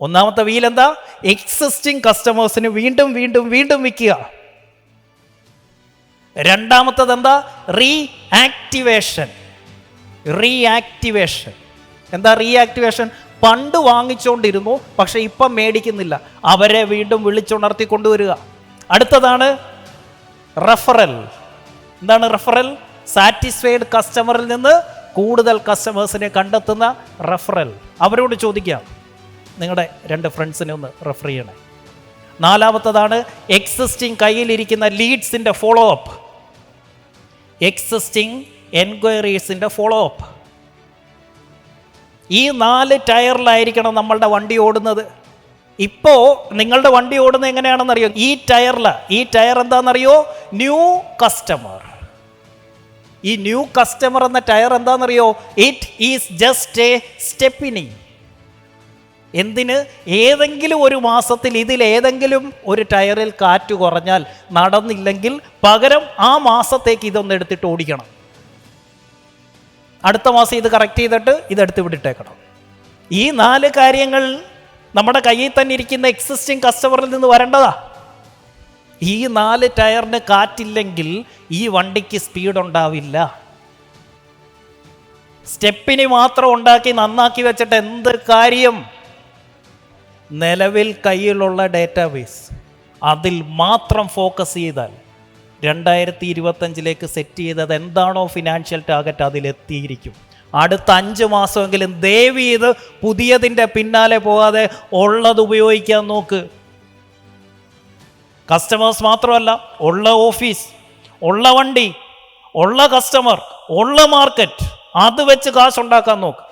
ഒന്നാമത്തെ വീൽ എന്താ? എക്സിസ്റ്റിംഗ് കസ്റ്റമേഴ്സിന് വീണ്ടും വീണ്ടും വീണ്ടും വിൽക്കുക. രണ്ടാമത്തത് എന്താ? റീ ആക്ടിവേഷൻ റീ ആക്ടിവേഷൻ എന്താ റീ ആക്ടിവേഷൻ പണ്ട് വാങ്ങിച്ചുകൊണ്ടിരുന്നു പക്ഷെ ഇപ്പം മേടിക്കുന്നില്ല. അവരെ വീണ്ടും വിളിച്ചുണർത്തി കൊണ്ടുവരിക. അടുത്തതാണ് റഫറൽ എന്താണ് റഫറൽ സാറ്റിസ്ഫൈഡ് കസ്റ്റമറിൽ നിന്ന് കൂടുതൽ കസ്റ്റമേഴ്സിനെ കണ്ടെത്തുന്ന റഫറൽ അവരോട് ചോദിക്കാം. നിങ്ങളുടെ രണ്ട് ഫ്രണ്ട്സിനെ ഒന്ന് റെഫർ ചെയ്യണേ. നാലാമത്തതാണ് എക്സിസ്റ്റിംഗ് കയ്യിലിരിക്കുന്ന ലീഡ്സിന്റെ ഫോളോ അപ്പ് എക്സിസ്റ്റിംഗ് എൻക്വയറീസിന്റെ ഫോളോ അപ്പ് ഈ നാല് ടയറിലായിരിക്കണം നമ്മളുടെ വണ്ടി ഓടുന്നത്. ഇപ്പോൾ നിങ്ങളുടെ വണ്ടി ഓടുന്നത് എങ്ങനെയാണെന്നറിയോ? ഈ ടയറിൽ ഈ ടയർ എന്താണെന്നറിയോ? ന്യൂ കസ്റ്റമർ ഈ ന്യൂ കസ്റ്റമർ എന്ന ടയർ എന്താണെന്നറിയോ? It is just a stepney എന്തിന്? ഏതെങ്കിലും ഒരു മാസത്തിൽ ഇതിൽ ഏതെങ്കിലും ഒരു ടയറിൽ കാറ്റ് കുറഞ്ഞാൽ നടന്നില്ലെങ്കിൽ പകരം ആ മാസത്തേക്ക് ഇതൊന്ന് എടുത്തിട്ട് ഓടിക്കണം. അടുത്ത മാസം ഇത് കറക്റ്റ് ചെയ്തിട്ട് ഇതെടുത്ത് വിട്ടിട്ടേക്കണം. ഈ നാല് കാര്യങ്ങൾ നമ്മുടെ കയ്യിൽ തന്നെ ഇരിക്കുന്ന എക്സിസ്റ്റിംഗ് കസ്റ്റമറിൽ നിന്ന് വരേണ്ടതാ. ഈ നാല് ടയറിന് കാറ്റില്ലെങ്കിൽ ഈ വണ്ടിക്ക് സ്പീഡ് ഉണ്ടാവില്ല. സ്റ്റെപ്പിന് മാത്രം ഉണ്ടാക്കി നന്നാക്കി വെച്ചിട്ട് എന്ത് കാര്യം? നിലവിൽ കയ്യിലുള്ള ഡേറ്റാബേസ് അതിൽ മാത്രം ഫോക്കസ് ചെയ്താൽ രണ്ടായിരത്തി ഇരുപത്തഞ്ചിലേക്ക് സെറ്റ് ചെയ്തത് എന്താണോ ഫിനാൻഷ്യൽ ടാർഗറ്റ് അതിലെത്തിയിരിക്കും അടുത്ത അഞ്ച് മാസമെങ്കിലും ദയവ് ഇത് പുതിയതിന്റെ പിന്നാലെ പോകാതെ ഉള്ളത് ഉപയോഗിക്കാൻ നോക്ക്. കസ്റ്റമേഴ്സ് മാത്രമല്ല ഉള്ള ഓഫീസ് ഉള്ള വണ്ടി ഉള്ള കസ്റ്റമർ ഉള്ള മാർക്കറ്റ് അത് വെച്ച് കാശുണ്ടാക്കാൻ നോക്ക്.